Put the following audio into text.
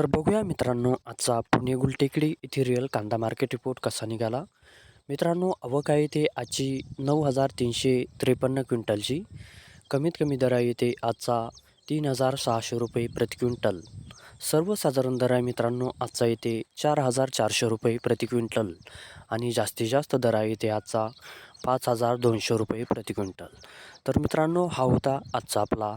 तर बघूया मित्रांनो आजचा पुणे गुलटेकडी येथे रिअल कांदा मार्केट रिपोर्ट कसा निघाला? मित्रांनो अवका आहे ते आजची नऊ हजार तीनशे त्रेपन्न क्विंटलची. कमीत कमी दरा येते आजचा तीन हजार सहाशे रुपये प्रति क्विंटल. सर्वसाधारण दर आहे मित्रांनो आजचा येते चार हजार चारशे रुपये प्रति क्विंटल. आणि जास्तीत जास्त दर आहे येते आजचा पाच हजार दोनशे रुपये प्रति क्विंटल. तर मित्रांनो हा होता आजचा आपला